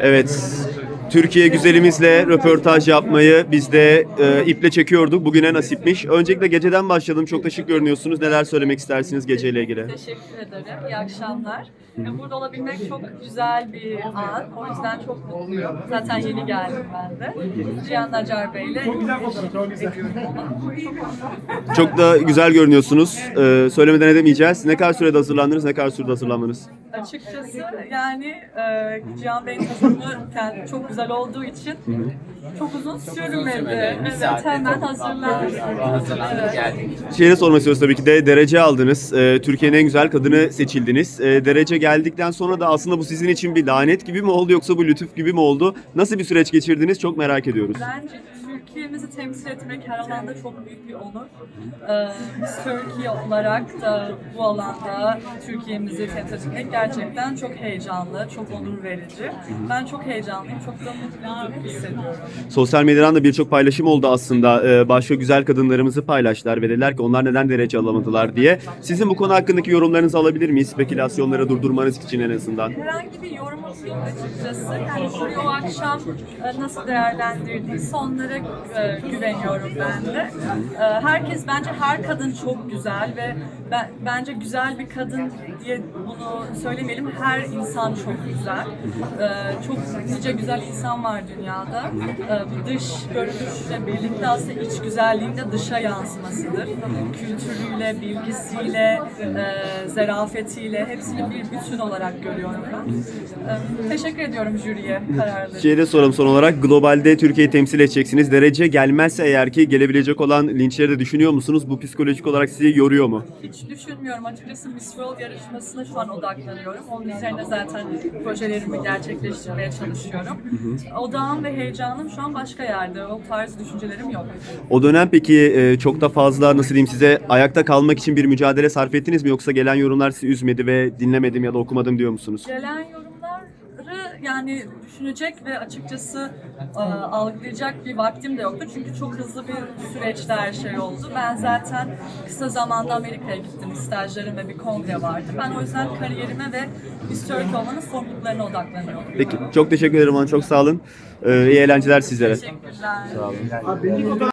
Evet, Türkiye güzelimizle röportaj yapmayı biz de e, iple çekiyorduk. Bugüne nasipmiş. Öncelikle geceden başlayalım. Çok da şık görünüyorsunuz. Neler söylemek istersiniz geceyle ilgili? Teşekkür ederim. İyi akşamlar. Burada olabilmek çok güzel bir an. O yüzden çok mutluyum. Zaten yeni geldim ben de. Cihan Nacar Bey ile ediyorum onu. Çok Çok da güzel görünüyorsunuz. E, söylemeden edemeyeceğiz. Ne kadar sürede hazırlandınız, ne kadar sürede hazırlanmanız? Açıkçası yani e, Cihan Bey'in kend- çok güzel olduğu için çok uzun sürmedi. Evet, hemen hazırlandım. Evet. Şeyi de sormak istiyoruz tabii ki de derece aldınız. E, Türkiye'nin en güzel kadını seçildiniz. E, derece geldikten sonra da aslında bu sizin için bir lanet gibi mi oldu yoksa bu lütuf gibi mi oldu? Nasıl bir süreç geçirdiniz? Çok merak ediyoruz. Bence Türkiye'mizi temsil etmek her alanda çok büyük bir onur. Ee, Miss Turkey olarak da bu alanda Türkiye'mizi temsil etmek gerçekten çok heyecanlı, çok onur verici. Ben çok heyecanlıyım, çok da mutluyum hissediyorum. Sosyal medyadan da birçok paylaşım oldu aslında. Ee, başka güzel kadınlarımızı paylaştılar ve dediler ki onlar neden derece alamadılar diye. Sizin bu konu hakkındaki yorumlarınızı alabilir miyiz? Spekülasyonları durdurmanız için en azından. Herhangi bir yorumum yok açıkçası. Yani jüri o akşam e, nasıl değerlendirdiyse onlara e, güveniyorum ben de. E, Herkes bence her kadın çok güzel ve ben, bence güzel bir kadın diye bunu söylemeyelim. Her insan çok güzel. E, Çok nice güzel insan var dünyada. E, dış görünüşle birlikte aslında iç güzelliğin de dışa yansımasıdır. Kültürüyle, bilgisiyle, e, zerafetiyle hepsini bir bütün olarak görüyorum ben. Teşekkür ediyorum jüriye kararları. Şeyi de son olarak. Globalde Türkiye'yi temsil edeceksiniz. Derece gelmezse eğer ki gelebilecek olan linçleri de düşünüyor musunuz? Bu psikolojik olarak sizi yoruyor mu? Hiç düşünmüyorum açıkçası Miss World yarışmasına şu an odaklanıyorum. Onun üzerine zaten projelerimi gerçekleştirmeye çalışıyorum. Odağım ve heyecanım şu an başka yerde. O tarz düşüncelerim yok. O dönem peki e, çok da fazla nasıl diyeyim size ayakta kalmak için bir mücadele sarf ettiniz mi? Yoksa gelen yorumlar sizi üzmedi ve dinlemedim ya da okumadım diyor musunuz? Gelen yorumları yani düşünecek ve açıkçası e, algılayacak bir vaktim de yoktu. Çünkü çok hızlı bir süreçte her şey oldu. Ben zaten kısa zamanda Amerika'ya gittim. Stajlarım ve bir kongre vardı. Ben o yüzden kariyerime ve Miss Turkey olmanın sorumluluklarına odaklanıyordum. Peki çok teşekkür ederim bana çok sağ olun. Ee, iyi eğlenceler sizlere. Teşekkürler.